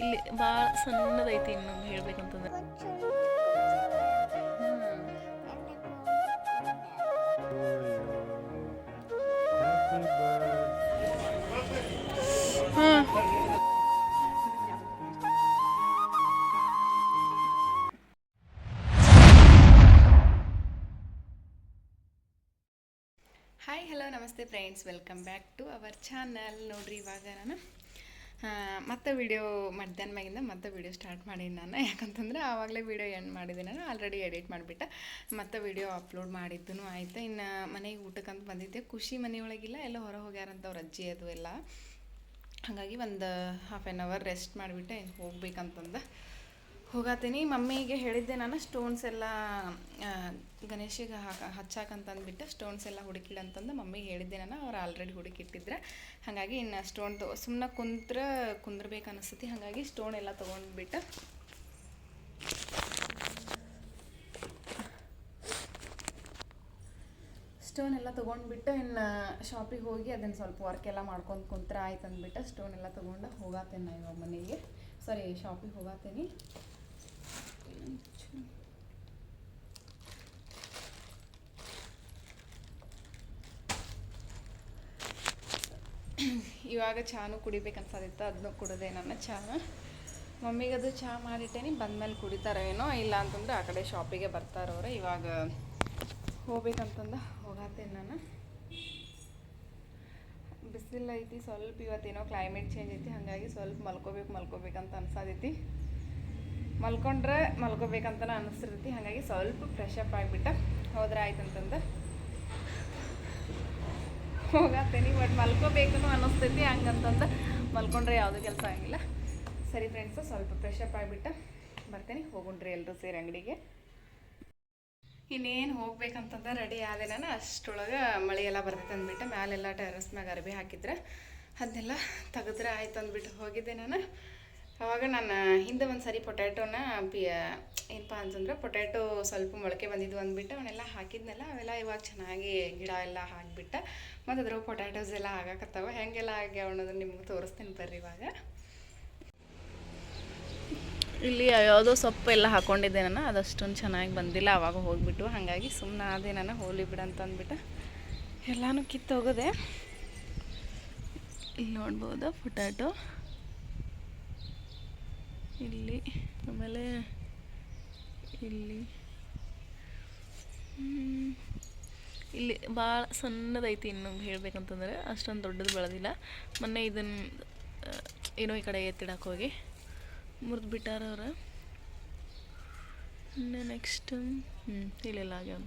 ಇಲ್ಲಿ ಭಾಳ ಸಣ್ಣದೈತಿ ಇನ್ನೊಂದು ಹೇಳ್ಬೇಕಂತಂದ್ರೆ. ಹಾಯ್, ಹಲೋ, ನಮಸ್ತೆ friends. Welcome back to our channel. ನೋಡ್ರಿ, ಇವಾಗ ನಾನು ಮತ್ತೆ ವಿಡಿಯೋ ಮಧ್ಯಾಹ್ನ ಮ್ಯಾಗಿಂದ ಮತ್ತೆ ವಿಡಿಯೋ ಸ್ಟಾರ್ಟ್ ಮಾಡೀನಿ ನಾನು. ಯಾಕಂತಂದ್ರೆ ಆವಾಗಲೇ ವೀಡಿಯೋ ಎಂಡ್ ಮಾಡಿದ್ದೀನಿ ನಾನು ಆಲ್ರೆಡಿ ಎಡಿಟ್ ಮಾಡಿಬಿಟ್ಟೆ. ಮತ್ತೆ ವಿಡಿಯೋ ಅಪ್ಲೋಡ್ ಮಾಡಿದ್ದೂ ಆಯಿತು. ಇನ್ನು ಮನೆಗೆ ಊಟಕ್ಕಂತ ಬಂದಿದ್ದೆ. ಖುಷಿ ಮನೆಯೊಳಗಿಲ್ಲ, ಎಲ್ಲ ಹೊರ ಹೋಗ್ಯಾರಂತ ಅವ್ರ ಅಜ್ಜಿ, ಅದು ಎಲ್ಲ. ಹಾಗಾಗಿ ಒಂದು ಹಾಫ್ ಆ್ಯನ್ ಅವರ್ ರೆಸ್ಟ್ ಮಾಡಿಬಿಟ್ಟೆ, ಹೋಗ್ಬೇಕಂತಂದು. ಹೋಗತ್ತೀನಿ ಮಮ್ಮಿಗೆ ಹೇಳಿದ್ದೆ ನಾನು ಸ್ಟೋನ್ಸ್ ಎಲ್ಲ ಗಣೇಶಿಗೆ ಹಾಕ, ಹಚ್ಚಾಕಂತಂದ್ಬಿಟ್ಟು ಸ್ಟೋನ್ಸ್ ಎಲ್ಲ ಹುಡುಕಿಡಂತಂದು ಮಮ್ಮಿಗೆ ಹೇಳಿದ್ದೆ ನಾನು, ಅವ್ರು ಆಲ್ರೆಡಿ ಹುಡುಕಿಟ್ಟಿದ್ರೆ. ಹಾಗಾಗಿ ಇನ್ನು ಸ್ಟೋನ್ ತೊ ಸುಮ್ಮನೆ ಕುಂತ್ರೆ ಕುಂದ್ರಬೇಕು ಅನಿಸ್ತತಿ ಹಾಗಾಗಿ ಸ್ಟೋನ್ ಎಲ್ಲ ತೊಗೊಂಡ್ಬಿಟ್ಟು ಸ್ಟೋನ್ ಎಲ್ಲ ತೊಗೊಂಡ್ಬಿಟ್ಟು ಇನ್ನು ಶಾಪಿಗೆ ಹೋಗಿ ಅದನ್ನು ಸ್ವಲ್ಪ ವರ್ಕ್ ಎಲ್ಲ ಮಾಡ್ಕೊಂಡು ಕುಂತ್ರ ಆಯ್ತು ಅಂದ್ಬಿಟ್ಟು ಸ್ಟೋನ್ ಎಲ್ಲ ತೊಗೊಂಡು ಹೋಗತ್ತೇನೆ ನಾ ಇವಾಗ ಮನೆಗೆ. ಸಾರಿ ಶಾಪಿಗೆ ಹೋಗತ್ತೇನೆ ಇವಾಗ ಚಾನು ಕುಡಿಬೇಕನ್ಸದಿತ್ತು ಅದನ್ನು ಕುಡಿದೆ ನನ್ನ ಚಾನ. ಮಮ್ಮಿಗೆ ಅದು ಚಹಾ ಮಾಡಿಟ್ಟೇನಿ, ಬಂದ್ಮೇಲೆ ಕುಡಿತಾರೋ ಏನೋ ಇಲ್ಲ ಅಂತಂದ್ರೆ ಆ ಕಡೆ ಶಾಪಿಗೆ ಬರ್ತಾರವ್ರೆ, ಇವಾಗ ಹೋಗ್ಬೇಕಂತಂದು ಹೋಗತ್ತೇನೆ ನಾನು. ಬಿಸಿಲು ಐತಿ ಸ್ವಲ್ಪ ಇವತ್ತೇನೋ ಕ್ಲೈಮೇಟ್ ಚೇಂಜ್ ಐತಿ, ಹಾಗಾಗಿ ಸ್ವಲ್ಪ ಮಲ್ಕೋಬೇಕು, ಮಲ್ಕೋಬೇಕಂತ ಅನ್ಸತೈತಿ ಮಲ್ಕೊಂಡ್ರೆ ಮಲ್ಕೋಬೇಕಂತ ಅನಿಸ್ತಿರ್ತೈತಿ ಹಾಗಾಗಿ ಸ್ವಲ್ಪ ಫ್ರೆಶ್ ಅಪ್ ಆಗಿಬಿಟ್ಟು ಹೋದ್ರೆ ಆಯ್ತಂತಂದು. ಹೋಗತ್ತೇನಿ ಬಟ್ ಮಲ್ಕೋಬೇಕು ಅನ್ನಿಸ್ತೈತಿ ಹಂಗಂತಂದು ಮಲ್ಕೊಂಡ್ರೆ ಯಾವುದೂ ಕೆಲಸ ಆಗಿಲ್ಲ ಸರಿ ಫ್ರೆಂಡ್ಸ್ ಸ್ವಲ್ಪ ಫ್ರೆಶ್ ಅಪ್ ಆಗಿಬಿಟ್ಟು ಬರ್ತೇನೆ. ಹೋಗುಣ್ರಿ ಎಲ್ಲರೂ ಸೇರಿ ಅಂಗಡಿಗೆ. ಇನ್ನೇನು ಹೋಗ್ಬೇಕಂತಂದ ರೆಡಿ ಆದೆ ನಾನು. ಅಷ್ಟೊಳಗೆ ಮಳೆ ಎಲ್ಲ ಬರ್ತೈತೆ ಅಂದ್ಬಿಟ್ಟು ಮ್ಯಾಲೆಲ್ಲ ಟೆರಸ್ ಮ್ಯಾಗ ಅರ್ಬಿ ಹಾಕಿದ್ರೆ. ಅದನ್ನೆಲ್ಲ ತೆಗೆದ್ರೆ ಆಯ್ತು ಅಂದ್ಬಿಟ್ಟು ಹೋಗಿದ್ದೆ ನಾನು. ಅವಾಗ ನಾನು ಹಿಂದೆ ಒಂದು ಸರಿ ಪೊಟ್ಯಾಟೋನ ಪಿ ಏನಪ್ಪ ಅಂತಂದ್ರೆ ಪೊಟ್ಯಾಟೋ ಸ್ವಲ್ಪ ಮೊಳಕೆ ಬಂದಿದ್ದು ಅಂದ್ಬಿಟ್ಟು ಅವನ್ನೆಲ್ಲ ಹಾಕಿದ್ನಲ್ಲ, ಅವೆಲ್ಲ ಇವಾಗ ಚೆನ್ನಾಗಿ ಗಿಡ ಎಲ್ಲ ಹಾಕಿಬಿಟ್ಟು ಮತ್ತು ಅದ್ರ ಪೊಟ್ಯಾಟೋಸ್ ಎಲ್ಲ ಆಗಾಕತ್ತಾವ. ಹೆಂಗೆಲ್ಲ ಆಗ್ಯಾವ ಅನ್ನೋದನ್ನ ನಿಮ್ಗೆ ತೋರಿಸ್ತೀನಿ ಬರ್ರಿ ಇವಾಗ. ಇಲ್ಲಿ ಯಾವುದೋ ಸೊಪ್ಪು ಎಲ್ಲ ಹಾಕೊಂಡಿದ್ದೆ ನಾನು, ಅದಷ್ಟೊಂದು ಚೆನ್ನಾಗಿ ಬಂದಿಲ್ಲ, ಅವಾಗ ಹೋಗಿಬಿಟ್ಟು ಹಾಗಾಗಿ ಸುಮ್ಮನೆ ಅದೇ ನಾನು ಹೋಲಿ ಬಿಡು ಅಂತ ಅಂದ್ಬಿಟ್ಟು ಎಲ್ಲನೂ ಕಿತ್ತೋಗೋದೆ. ಇಲ್ಲಿ ನೋಡ್ಬೋದು ಪೊಟ್ಯಾಟೊ. ಇಲ್ಲಿ, ಆಮೇಲೆ ಇಲ್ಲಿ. ಇಲ್ಲಿ ಭಾಳ ಸಣ್ಣದೈತಿ ಇನ್ನು ಹೇಳ್ಬೇಕಂತಂದ್ರೆ, ಅಷ್ಟೊಂದು ದೊಡ್ಡದು ಬೆಳೆದಿಲ್ಲ. ಮೊನ್ನೆ ಇದನ್ನು ಏನೋ ಈ ಕಡೆ ಎತ್ತಿಡಕ್ಕೆ ಹೋಗಿ, ಮುರಿದು ಬಿಟ್ಟಾರ ಅವ್ರು. ಇನ್ನು ನೆಕ್ಸ್ಟ್ ಹ್ಞೂ ಇಲ್ಲೆಲ್ಲ ಆಗ್ಯಾವ.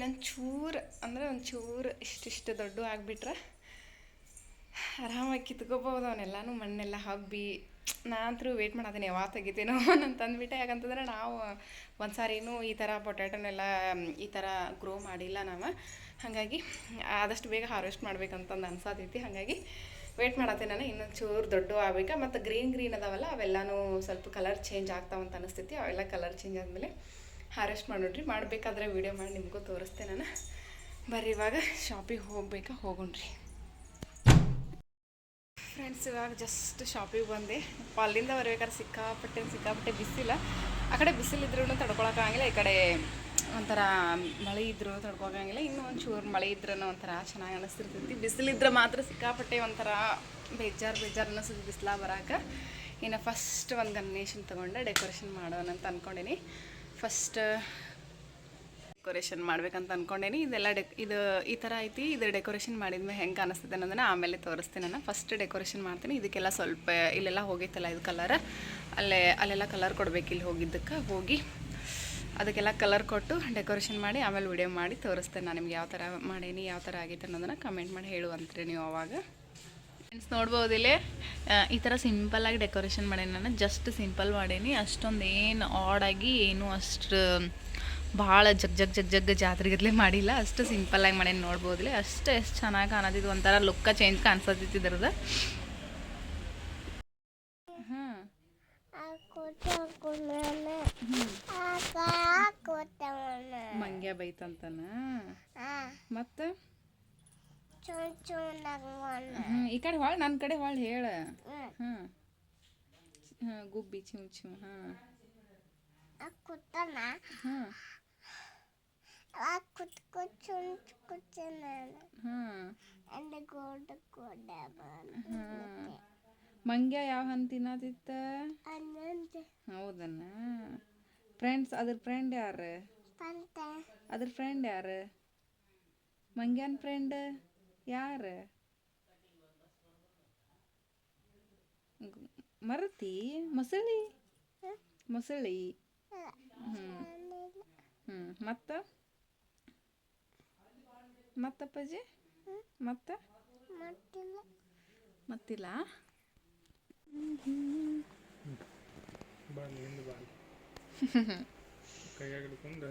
ಇನ್ನೊಂದು ಚೂರು ಅಂದರೆ ಒಂದು ಚೂರು ಇಷ್ಟಿಷ್ಟು ದೊಡ್ಡ ಆಗಿಬಿಟ್ರೆ ಆರಾಮಾಗಿ ಕಿತ್ಕೋಬೋದು ಅವನ್ನೆಲ್ಲನೂ ಮಣ್ಣೆಲ್ಲ ಹಬ್ಬಿ ನಾನಂತರೂ ವೇಟ್ ಮಾಡೋದೇನೆ ಯಾವಾಗ ತೆಗಿತೀನೋ ಅಂತ ಅಂದ್ಬಿಟ್ಟೆ ಯಾಕಂತಂದ್ರೆ ನಾವು ಒಂದು ಸಾರಿನೂ ಈ ಥರ ಪೊಟ್ಯಾಟೋನೆಲ್ಲ, ಈ ಥರ ಗ್ರೋ ಮಾಡಿಲ್ಲ ನಾವು. ಹಾಗಾಗಿ ಆದಷ್ಟು ಬೇಗ ಹಾರ್ವೆಸ್ಟ್ ಮಾಡ್ಬೇಕಂತಂದು ಅನ್ಸತೈತಿ. ಹಾಗಾಗಿ ವೇಟ್ ಮಾಡತ್ತೆ ನಾನು ಇನ್ನೊಂದು ಚೂರು ದೊಡ್ಡ ಆಗ್ಬೇಕು? ಮತ್ತು ಗ್ರೀನ್ ಗ್ರೀನ್ ಅದಾವಲ್ಲ, ಅವೆಲ್ಲನೂ ಸ್ವಲ್ಪ ಕಲರ್ ಚೇಂಜ್ ಆಗ್ತಾವಂತ ಅನಿಸ್ತೈತಿ. ಅವೆಲ್ಲ ಕಲರ್ ಚೇಂಜ್ ಆದಮೇಲೆ ಹಾರೆಸ್ಟ್ ಮಾಡೋಣ್ರಿ ಮಾಡಬೇಕಾದ್ರೆ ವೀಡಿಯೋ ಮಾಡಿ ನಿಮಗೂ ತೋರಿಸ್ತೆ ನಾನು. ಬರ್ರಿ ಇವಾಗ ಶಾಪಿಗೆ ಹೋಗ್ಬೇಕಾ ಹೋಗೋಣ್ರಿ. ಫ್ರೆಂಡ್ಸ್ ಇವಾಗ ಜಸ್ಟ್ ಶಾಪಿಗೆ ಬಂದೆ. ಅಲ್ಲಿಂದ ಬರಬೇಕಾದ್ರೆ ಸಿಕ್ಕಾಪಟ್ಟೆ ಸಿಕ್ಕಾಪಟ್ಟೆ ಬಿಸಿಲ. ಆ ಕಡೆ ಬಿಸಿಲಿದ್ರೂ ತಡ್ಕೊಳಕ್ಕಾಗಿಲ್ಲ ಈ ಕಡೆ ಒಂಥರ ಮಳೆ ಇದ್ರೂ ತಡ್ಕೊಳಕ್ಕಾಗಿಲ್ಲ ಇನ್ನೂ ಒಂಚೂರು ಚೂರು ಮಳೆ ಇದ್ರೂ ಒಂಥರ ಚೆನ್ನಾಗಿ ಅನಿಸ್ತಿರ್ತೈತಿ. ಬಿಸಿಲಿದ್ರೆ ಮಾತ್ರ ಸಿಕ್ಕಾಪಟ್ಟೆ ಒಂಥರ ಬೇಜಾರು ಬೇಜಾರು ಅನ್ನಿಸ್ತು ಬಿಸಿಲ ಬರಾಕ. ಇನ್ನು ಫಸ್ಟ್ ಒಂದು ಗಣೇಶನ್ ತೊಗೊಂಡೆ ಡೆಕೋರೇಷನ್ ಮಾಡೋಣ ಅಂತ ಅಂದ್ಕೊಂಡೀನಿ ಫಸ್ಟ್ ಡೆಕೋರೇಷನ್ ಮಾಡ್ಬೇಕಂತ ಅನ್ಕೊಂಡೇನಿ. ಇದೆಲ್ಲ ಡೆ, ಇದು, ಈ ಥರ ಐತಿ. ಇದು ಡೆಕೋರೇಷನ್ ಮಾಡಿದ್ಮೇಲೆ ಹೆಂಗೆ ಕಾಣಿಸ್ತದೆ ಅನ್ನೋದನ್ನ ಆಮೇಲೆ ತೋರಿಸ್ತೀನಿ ನಾನು. ಫಸ್ಟ್ ಡೆಕೋರೇಷನ್ ಮಾಡ್ತೀನಿ. ಇದಕ್ಕೆಲ್ಲ ಸ್ವಲ್ಪ ಇಲ್ಲೆಲ್ಲ ಹೋಗೈತಲ್ಲ ಇದು ಕಲರ್ ಅಲ್ಲೇ, ಅಲ್ಲೆಲ್ಲ ಕಲರ್ ಕೊಡ್ಬೇಕು ಇಲ್ಲಿ ಹೋಗಿದ್ದಕ್ಕೆ. ಹೋಗಿ ಅದಕ್ಕೆಲ್ಲ ಕಲರ್ ಕೊಟ್ಟು ಡೆಕೋರೇಷನ್ ಮಾಡಿ, ಆಮೇಲೆ ವಿಡಿಯೋ ಮಾಡಿ ತೋರಿಸ್ತೇನೆ ನಾನು ನಿಮ್ಗೆ ಯಾವ ಥರ ಮಾಡೇನಿ, ಯಾವ ಥರ ಆಗೈತೆ ಅನ್ನೋದನ್ನು ಕಮೆಂಟ್ ಮಾಡಿ ಹೇಳುವಂತ್ರಿ ನೀವು ಅವಾಗ. ಫ್ರೆಂಡ್ಸ್ ನೋಡ್ಬೋದು ಇಲ್ಲಿ. ಈ ಥರ ಸಿಂಪಲ್ಲಾಗಿ ಡೆಕೋರೇಷನ್ ಮಾಡೇನಿ ನಾನು. ಜಸ್ಟ್ ಸಿಂಪಲ್ ಮಾಡೇನಿ. ಅಷ್ಟೊಂದು ಏನು ಆಡಾಗಿ ಏನು ಅಷ್ಟು ಭಾಳ ಜಗ್ ಜಗ್ ಜಗ್ ಜಗ್ ಜಾತ್ರೆಗತ್ಲೆ ಮಾಡಿಲ್ಲ. ಅಷ್ಟು ಸಿಂಪಲ್ಲಾಗಿ ಮಾಡೇನಿ ಇಲ್ಲಿ. ಅಷ್ಟು ಎಷ್ಟು ಚೆನ್ನಾಗಿ ಕಾಣತಿದ್ದು ಒಂಥರ ಲುಕ್ಕ ಚೇಂಜ್ ಹಾಂ ಮಂಗ್ಯ ಬೈತಂತನ? ಮತ್ತು? ಹ್ಞೂ ಈ ಕಡೆ ಹೊಳ್ ನನ್ನ ಕಡೆ ಹೊಳ್ ಹೇಳ. ಹಾ ಹಾಂ ಗುಬ್ಬಿ ಚಿವ್ ಚಿವ್ ಹಾಂ ಹಾಂ ಗೋಡ ಹಾಂ ಮಂಗ್ಯ ಯಾವ ಹಣ್ಣು ತಿನ್ನತಿತ್ತ ಹೌದನ? ಫ್ರೆಂಡ್ಸ್ ಅದ್ರ ಫ್ರೆಂಡ್ ಯಾರು? ಅದ್ರ ಫ್ರೆಂಡ್ ಯಾರು? ಮಂಗ್ಯಾನ್ ಫ್ರೆಂಡ್? ಯಾರು? ಮರತಿ? ಮೊಸಳಿ? ಮೊಸಳಿ. ಹ್ಞೂ ಹ್ಞೂ ಮತ್ತು? ಮತ್ತಪ್ಪಾಜಿ ಮತ್ತೆ? ಮತ್ತಿಲ್ಲ? ಮಾಡ್ತೀನಿ ಕೈಯಾಗ ಹಿಡ್ಕೊಂಡು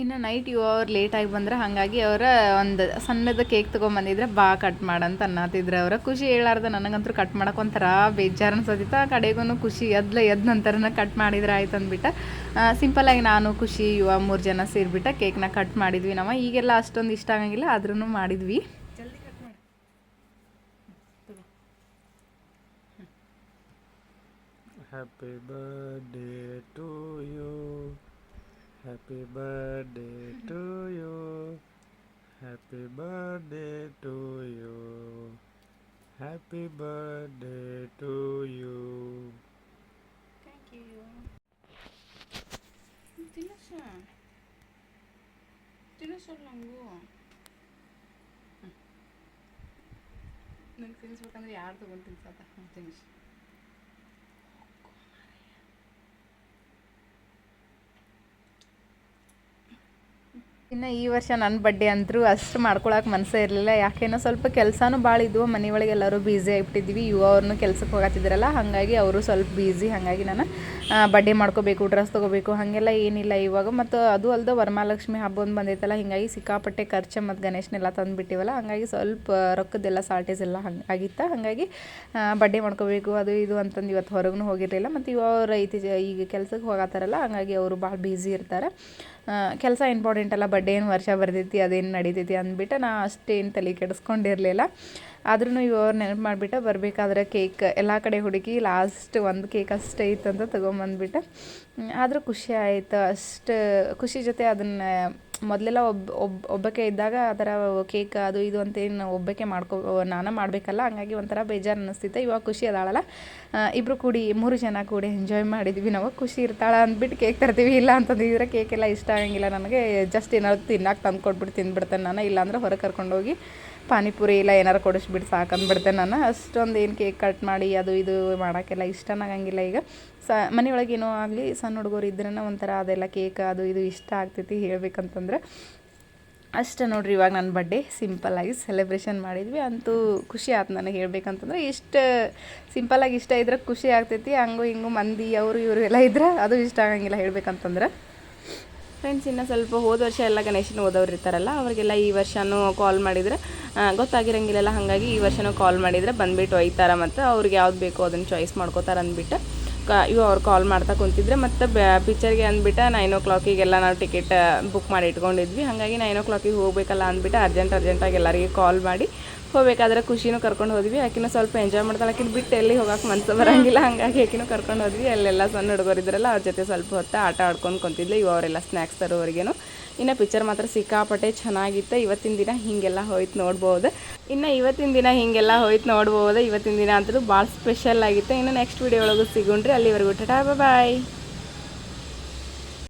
ಇನ್ನು ನೈಟ್ ಇವು ಅವ್ರು ಲೇಟಾಗಿ ಬಂದ್ರೆ ಹಾಗಾಗಿ ಅವರ ಒಂದು ಸಣ್ಣದ ಕೇಕ್ ತೊಗೊಂಬಂದಿದ್ರೆ ಬಾ ಕಟ್ ಮಾಡಂತ ಅನ್ನತಿದ್ರು ಅವ್ರ. ಖುಷಿ ಹೇಳಾರ್ದ ನನಗಂತೂ ಕಟ್ ಮಾಡಕ್ಕೆ ಒಂಥರ ಬೇಜಾರು ಅನ್ಸೋದಿತ್ತು ಆ ಕಡೆಗೂ ಖುಷಿ ಎದ್ಲ ಎದ್ ನಂತರನ ಕಟ್ ಮಾಡಿದ್ರೆ ಆಯ್ತು ಅಂದ್ಬಿಟ್ಟು ಸಿಂಪಲಾಗಿ ನಾನು, ಖುಷಿ, ಇವ ಮೂರು ಜನ ಸೇರಿಬಿಟ್ಟು ಕೇಕ್ನ ಕಟ್ ಮಾಡಿದ್ವಿ ನಾವು ಈಗೆಲ್ಲ ಅಷ್ಟೊಂದು ಇಷ್ಟ ಆಗಂಗಿಲ್ಲ ಆದ್ರೂ ಮಾಡಿದ್ವಿ. happy birthday to you happy birthday to you happy birthday to you happy birthday to you thank you ತಿನ್ನಸ ತಿನ್ನಿಸಲ್ಲ ನಂಗೂ ನಂಗೆ ತಿನ್ನಿಸ್ಬೇಕಂದ್ರೆ ಯಾರು ತೊಗೊಂಡು ತಿನ್ಸತ್ತ ಹ್ಞೂ ತಿನ್ನಿಸು ಇನ್ನು ಈ ವರ್ಷ ನನ್ನ ಬಡ್ಡೆ ಅಂತರೂ ಅಷ್ಟು ಮಾಡ್ಕೊಳಕ್ಕೆ ಮನಸ್ಸೇ ಇರಲಿಲ್ಲ. ಯಾಕೇನೋ ಸ್ವಲ್ಪ ಕೆಲಸನೂ ಭಾಳ ಇದ್ವು. ಮನೆ ಒಳಗೆ ಎಲ್ಲರೂ ಬ್ಯುಸಿ ಆಗಿಬಿಟ್ಟಿದ್ವಿ. ಯುವ ಅವ್ರನ್ನೂ ಕೆಲ್ಸಕ್ಕೆ ಹೋಗತ್ತಿದ್ರಲ್ಲ ಹಾಗಾಗಿ ಅವರು ಸ್ವಲ್ಪ ಬ್ಯುಸಿ ಹಾಗಾಗಿ ನಾನು ಬಡ್ಡೆ ಮಾಡ್ಕೋಬೇಕು ಡ್ರೆಸ್ ತೊಗೋಬೇಕು, ಹಾಗೆಲ್ಲ ಏನಿಲ್ಲ ಇವಾಗ. ಮತ್ತು ಅದು ಅಲ್ಲದೆ ವರಮಹಾಲಕ್ಷ್ಮಿ ಹಬ್ಬ ಒಂದು ಬಂದೈತಲ್ಲ, ಹೀಗಾಗಿ ಸಿಕ್ಕಾಪಟ್ಟೆ ಖರ್ಚು ಮತ್ತು ಗಣೇಶನೆಲ್ಲ ತಂದುಬಿಟ್ಟಿವಲ್ಲ, ಹಂಗಾಗಿ ಸ್ವಲ್ಪ ರೊಕ್ಕದ್ದೆಲ್ಲ ಸಾಲ್ಟೇಜ್ ಎಲ್ಲ ಹಂಗೆ ಆಗಿತ್ತು? ಹಾಗಾಗಿ ಬಡ್ಡೆ ಮಾಡ್ಕೋಬೇಕು, ಅದು ಇದು ಅಂತಂದು ಇವತ್ತು ಹೊರಗೂ ಹೋಗಿರಲಿಲ್ಲ. ಮತ್ತು ಇವ ಐತಿ ಈಗ ಕೆಲಸಕ್ಕೆ ಹೋಗತ್ತಾರಲ್ಲ, ಹಾಗಾಗಿ ಅವರು ಭಾಳ ಬ್ಯುಸಿ ಇರ್ತಾರೆ. ಕೆಲಸ ಇಂಪಾರ್ಟೆಂಟ್ ಅಲ್ಲ ಬಡ್ಡೆ ಏನು ವರ್ಷ ಬರ್ತೈತಿ ಅದೇನು ನಡೀತೈತಿ ಅಂದ್ಬಿಟ್ಟು ನಾ ಅಷ್ಟೇನು ತಲೆ ಕೆಡಿಸ್ಕೊಂಡಿರಲಿಲ್ಲ. ಆದ್ರೂ ಇವ್ರು ನೆನಪು ಮಾಡಿಬಿಟ್ಟು ಬರಬೇಕಾದ್ರೆ ಕೇಕ್ ಎಲ್ಲ ಕಡೆ ಹುಡುಕಿ ಲಾಸ್ಟ್ ಒಂದು ಕೇಕ್ ಅಷ್ಟೇ ಇತ್ತಂತ ತೊಗೊಂಬಂದ್ಬಿಟ್ಟು. ಆದರೂ ಖುಷಿ ಆಯಿತು. ಅಷ್ಟು ಖುಷಿ ಜೊತೆ ಅದನ್ನು ಮೊದಲೆಲ್ಲ ಒಬ್ಬ ಒಬ್ಬ ಒಬ್ಬಕ್ಕೆ ಇದ್ದಾಗ ಆ ಥರ ಕೇಕ್ ಅದು ಇದು ಅಂತೇನು ಒಬ್ಬಕ್ಕೆ ಮಾಡ್ಕೋ, ನಾನು ಮಾಡಬೇಕಲ್ಲ, ಹಂಗಾಗಿ ಒಂಥರ ಬೇಜಾರು ಅನ್ನಿಸ್ತಿತ್ತು. ಇವಾಗ ಖುಷಿ ಅದಾಳಲ್ಲ. ಇಬ್ಬರು ಕೂಡಿ, ಮೂರು ಜನ ಕೂಡಿ ಎಂಜಾಯ್ ಮಾಡಿದ್ವಿ ನಾವು. ಖುಷಿ ಇರ್ತಾಳ ಅಂದ್ಬಿಟ್ಟು ಕೇಕ್ ತರ್ತೀವಿ. ಇಲ್ಲ ಅಂತಂದಿದ್ರೆ ಕೇಕ್ ಎಲ್ಲ ಇಷ್ಟ ಆಗಂಗಿಲ್ಲ ನನಗೆ. ಜಸ್ಟ್ ಏನಾದ್ರು ತಿನ್ನಕ್ಕೆ ತಂದು ಕೊಟ್ಬಿಟ್ಟು ತಿಂದ್ಬಿಡ್ತೇನೆ ನಾನು. ಇಲ್ಲಾಂದ್ರೆ ಹೊರಗೆ ಕರ್ಕೊಂಡೋಗಿ ಪಾನಿಪುರಿ ಇಲ್ಲ ಏನಾರು ಕೊಡಿಸ್ಬಿಟ್ಟು ಸಾಕಂದ್ಬಿಡ್ತೇನೆ ನಾನು. ಅಷ್ಟೊಂದು ಏನು ಕೇಕ್ ಕಟ್ ಮಾಡಿ ಅದು ಇದು ಮಾಡೋಕ್ಕೆಲ್ಲ ಇಷ್ಟನಾಗಂಗಿಲ್ಲ ಈಗ. ಸ, ಮನೆಯೊಳಗೆ ಏನೋ ಆಗಲಿ ಸಣ್ಣ ಹುಡುಗರು ಇದ್ರೇ ಒಂಥರ ಅದೆಲ್ಲ ಕೇಕ್ ಅದು ಇದು ಇಷ್ಟ ಆಗ್ತೈತಿ ಹೇಳ್ಬೇಕಂತಂದ್ರೆ. ಅಷ್ಟೇ ನೋಡ್ರಿ ಇವಾಗ ನನ್ನ ಬಡ್ಡೆ ಸಿಂಪಲ್ಲಾಗಿ ಸೆಲೆಬ್ರೇಷನ್ ಮಾಡಿದ್ವಿ. ಅಂತೂ ಖುಷಿ ಆಯ್ತು ನನಗೆ ಹೇಳ್ಬೇಕಂತಂದ್ರೆ. ಇಷ್ಟು ಸಿಂಪಲ್ಲಾಗಿ ಇಷ್ಟ ಇದ್ರೆ ಖುಷಿ ಆಗ್ತೈತಿ. ಹಂಗು ಹಿಂಗು ಮಂದಿ, ಅವರು ಇವರು ಎಲ್ಲ ಇದ್ರೆ ಅದು ಇಷ್ಟ ಆಗಂಗಿಲ್ಲ ಹೇಳ್ಬೇಕಂತಂದ್ರೆ. ಫ್ರೆಂಡ್ಸ್ ಇನ್ನು ಸ್ವಲ್ಪ ಹೋದ ವರ್ಷ ಎಲ್ಲ ಗಣೇಶನ ಓದೋರು ಇರ್ತಾರಲ್ಲ, ಅವರಿಗೆಲ್ಲ ಈ ವರ್ಷನೂ ಕಾಲ್ ಮಾಡಿದರೆ ಗೊತ್ತಾಗಿರಂಗಿಲ್ಲಲ್ಲ ಹಾಗಾಗಿ ಈ ವರ್ಷನೂ ಕಾಲ್ ಮಾಡಿದರೆ ಬಂದುಬಿಟ್ಟು ಒಯ್ತಾರೆ ಮತ್ತು. ಅವ್ರಿಗೆ ಯಾವ್ದು ಬೇಕೋ ಅದನ್ನು ಚಾಯ್ಸ್ ಮಾಡ್ಕೋತಾರೆ ಅಂದ್ಬಿಟ್ಟು. ಇವು ಅವ್ರು ಕಾಲ್ ಮಾಡ್ತಾ ಕುಂತಿದ್ರೆ ಮತ್ತು ಪಿಕ್ಚರ್ಗೆ ಅಂದ್ಬಿಟ್ಟು ನೈನ್ ಓ ಕ್ಲಾಕಿಗೆಲ್ಲ ನಾವು ಟಿಕೆಟ್ ಬುಕ್ ಮಾಡಿ ಇಟ್ಕೊಂಡಿದ್ವಿ. ಹಾಗಾಗಿ ನೈನ್ ಓ ಕ್ಲಾಕಿಗೆ ಹೋಗಬೇಕಲ್ಲ ಅಂದ್ಬಿಟ್ಟು ಅರ್ಜೆಂಟ್ ಅರ್ಜೆಂಟಾಗಿ ಎಲ್ಲರಿಗೆ ಕಾಲ್ ಮಾಡಿ ಹೋಗ್ಬೇಕಾದ್ರೆ ಖುಷಿನೂ ಕರ್ಕೊಂಡು ಹೋದ್ವಿ. ಆಕಿನ ಸ್ವಲ್ಪ ಎಂಜಾಯ್ ಮಾಡ್ತಾಳೆ. ಆಕಿನ ಬಿಟ್ಟು ಎಲ್ಲಿ ಹೋಗಕ್ಕೆ ಮನಸ್ಸು ಬರೋಂಗಿಲ್ಲ. ಹಾಗಾಗಿ ಆಕಿನೂ ಕರ್ಕೊಂಡು ಹೋದ್ವಿ. ಅಲ್ಲೆಲ್ಲ ಸಣ್ಣ ಹುಡುಗರು ಇದ್ರಲ್ಲ, ಅವ್ರ ಜೊತೆ ಸ್ವಲ್ಪ ಹೊತ್ತು ಆಟ ಆಡ್ಕೊಂಡು ಕುಂತಿದ್ಲು. ಇವು ಅವರೆಲ್ಲ ಸ್ನ್ಯಾಕ್ಸ್ ತರೋವರೆಗೇನು. ಇನ್ನು ಪಿಕ್ಚರ್ ಮಾತ್ರ ಸಿಕ್ಕಾಪಟ್ಟೆ ಚೆನ್ನಾಗಿತ್ತು. ಇವತ್ತಿನ ದಿನ ಹೀಗೆಲ್ಲ ಹೋಯ್ತು ನೋಡ್ಬೋದು. ಇನ್ನು ಇವತ್ತಿನ ದಿನ ಹೀಗೆಲ್ಲ ಹೋಯ್ತು ನೋಡ್ಬೋದು. ಇವತ್ತಿನ ದಿನ ಅಂತೂ ಭಾಳ ಸ್ಪೆಷಲ್ ಆಗಿತ್ತು. ಇನ್ನು ನೆಕ್ಸ್ಟ್ ವೀಡಿಯೋ ಒಳಗೂ ಸಿಗೋಣ್ರಿ. ಅಲ್ಲಿವರೆಗೂ ಟಾಟಾ ಬಾಯ್